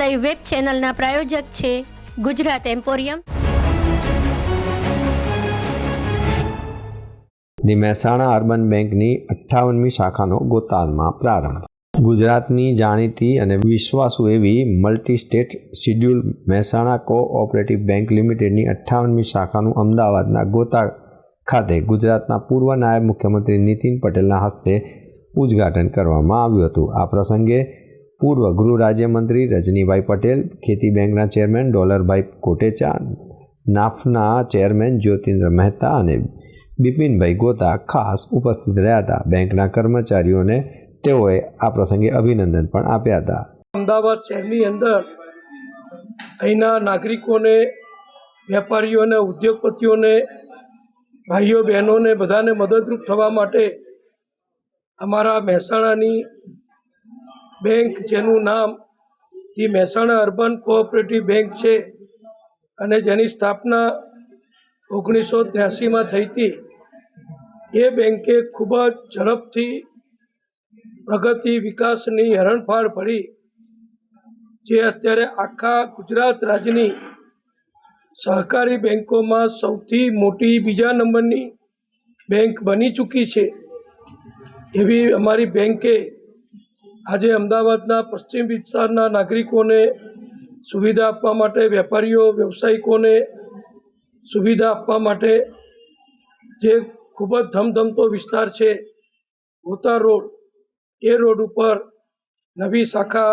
Live web ચેનલના પ્રાયોજક છે Gujarat Emporium the Mehsana urban બેંકની અઠ્ઠાવનમી શાખાનો ગોતાલમાં પ્રારંભ. ગુજરાતની જાણીતી અને વિશ્વાસુ એવી multi state schedule Mehsana cooperative bank લિમિટેડની અઠ્ઠાવનમી શાખાનું અમદાવાદના ગોતા ખાતે ગુજરાતના પૂર્વ નાયબ મુખ્યમંત્રી નીતિન પટેલના હસ્તે ઉદ્ઘાટન કરવામાં આવ્યું હતું. આ પ્રસંગે પૂર્વ ગૃહ રાજ્યમંત્રી રજનીભાઈ પટેલ, ખેતી બેંકના ચેરમેન ડોલરભાઈ કોટેચા નાફના ચેરમેન જ્યોતિન્દ્ર મહેતા અને બિપિનભાઈ ગોતા ખાસ ઉપસ્થિત રહ્યા હતા. બેંકના કર્મચારીઓને તેઓએ આ પ્રસંગે અભિનંદન પણ આપ્યા હતા. અમદાવાદ શહેરની અંદર અહીંના નાગરિકોને, વેપારીઓને, ઉદ્યોગપતિઓને, ભાઈઓ બહેનોને બધાને મદદરૂપ થવા માટે અમારા મહેસાણાની બેંક, જેનું નામ the Mehsana urban cooperative bank છે અને જેની સ્થાપના ઓગણીસો ત્ર્યાસીમાં થઈ હતી. એ બેંકે ખૂબ જ ઝડપથી પ્રગતિ, વિકાસની હરણફાળ ભરી જે અત્યારે આખા ગુજરાત રાજ્યની સહકારી બેન્કોમાં સૌથી મોટી બીજા નંબરની બેંક બની ચૂકી છે. એવી અમારી બેંકે આજે અમદાવાદના પશ્ચિમ વિસ્તારના નાગરિકોને સુવિધા આપવા માટે, વેપારીઓ, વ્યવસાયિકોને સુવિધા આપવા માટે જે ખૂબ જ ધમધમતો વિસ્તાર છે, ગોતા રોડ, એ રોડ ઉપર નવી શાખા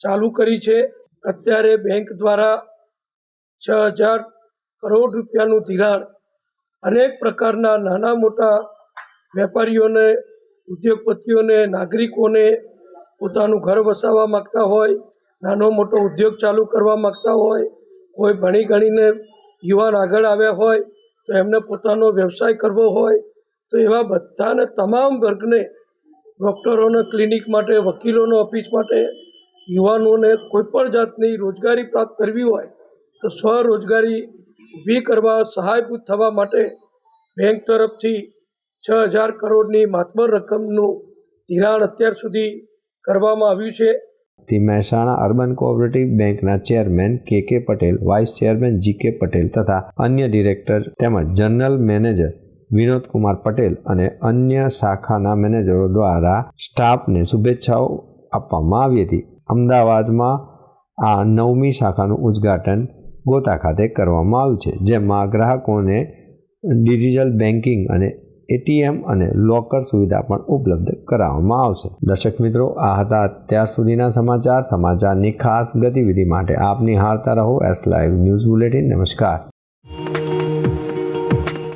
ચાલુ કરી છે. અત્યારે બેંક દ્વારા છ હજાર કરોડ રૂપિયાનું ધિરાણ અનેક પ્રકારના નાના મોટા વેપારીઓને, ઉદ્યોગપતિઓને, નાગરિકોને પોતાનું ઘર વસાવવા માગતા હોય, નાનો મોટો ઉદ્યોગ ચાલુ કરવા માગતા હોય, કોઈ ભણી ગણીને યુવાન આગળ આવ્યા હોય, તો એમને પોતાનો વ્યવસાય કરવો હોય, તો એવા બધાને તમામ વર્ગને, ડૉક્ટરોને, ક્લિનિક માટે, વકીલોનો, ઓફિસ માટે, યુવાનોને કોઈપણ જાતની રોજગારી પ્રાપ્ત કરવી હોય, તો સ્વરોજગારી ઊભી કરવા, સહાયભૂત થવા માટે બેંક તરફથી છ હજાર કરોડની માતબર રકમનું ધિરાણ અત્યાર સુધી કરવામાં આવ્યું છે. તે મહેસાણા અર્બન કોઓપરેટિવ બેંકના chairman K K Patel, vice chairman જી કે પટેલ તથા અન્ય ડિરેક્ટર તેમજ જનરલ મેનેજર વિનોદ કુમાર પટેલ અને અન્ય શાખાના મેનેજરો દ્વારા સ્ટાફને શુભેચ્છાઓ આપવામાં આવી હતી. અમદાવાદમાં આ નવમી શાખાનું ઉદ્ઘાટન ગોતા ખાતે કરવામાં આવ્યું છે, જેમાં ગ્રાહકોને ડિજિટલ બેન્કિંગ અને એટીએમ અને લોકર સુવિધા પણ ઉપલબ્ધ કરાવવામાં આવશે. દર્શક મિત્રો, આ હતા અત્યાર સુધીના સમાચાર. સમાચારની ખાસ ગતિવિધિ માટે આપ નિહાળતા રહો. એસ લાઈવ ન્યૂઝ બુલેટિન નમસ્કાર.